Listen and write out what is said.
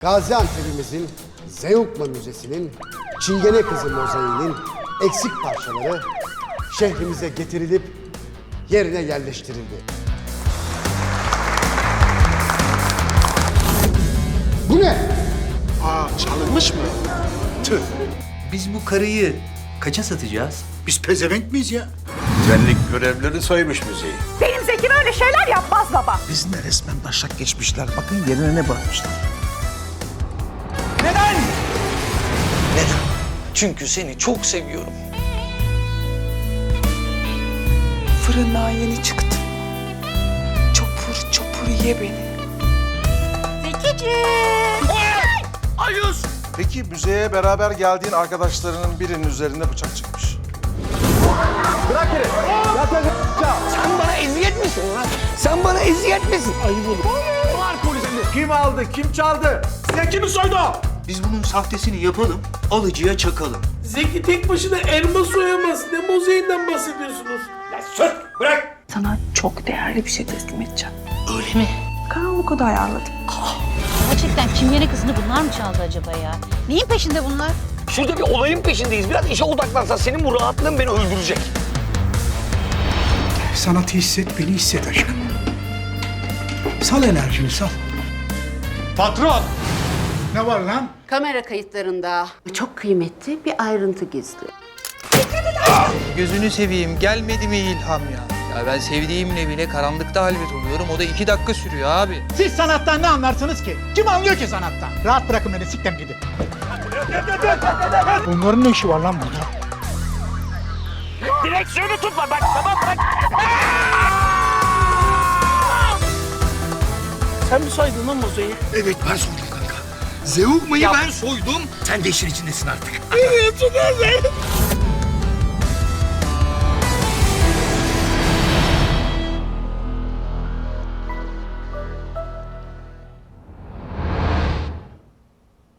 Gaziantep'imizin Zeugma Müzesi'nin Çingene Kızı mozaiğinin eksik parçaları şehrimize getirilip yerine yerleştirildi. Bu ne? Aa çalınmış mı? Tüh. Biz bu karıyı kaça satacağız? Biz pezevenk miyiz ya? Güvenlik görevlileri soymuş müzeyi. Benim Zeki böyle şeyler yapmaz baba. Bizimle resmen başak geçmişler. Bakın yerine ne bırakmışlar. Çünkü seni çok seviyorum. Fırından yeni çıktım. Çopur çopur ye beni. Peki müzeye beraber geldiğin arkadaşlarının birinin üzerinde bıçak çıkmış. Sen bana eziyet misin lan? Sen bana eziyet misin? Kim aldı? Kim çaldı? Zeki mi soydu? Biz bunun sahtesini yapalım, alıcıya çakalım. Zeki tek başına elma soyamaz. Ne mozaiğinden bahsediyorsunuz? Sana çok değerli bir şey teslim edeceğim. Öyle mi? Karanlık oda ayarladım. Gerçekten çingene kızını bunlar mı çaldı acaba ya? Neyin peşinde bunlar? Şurada bir olayın peşindeyiz. Biraz işe odaklansan senin bu rahatlığın beni öldürecek. Sanatı hisset, beni hisset aşkım. Sal enerjini sal. Patron! Ne var lan? Kamera kayıtlarında çok kıymetli bir ayrıntı gizli. Gözünü seveyim gelmedi mi ilham ya? Ya ben sevdiğimle bile karanlıkta halvet oluyorum. O da iki dakika sürüyor abi. Siz sanattan ne anlarsınız ki? Kim anlıyor ki sanattan? Rahat bırakın beni siktem gidin. Bunların ne işi var lan burada? Direksiyonu tutma bak tamam bak. Sen mi saydın lan mozaiği? Evet ben soydum. Zeugma'yı ben soydum. Sen de işin içindesin artık. Evet,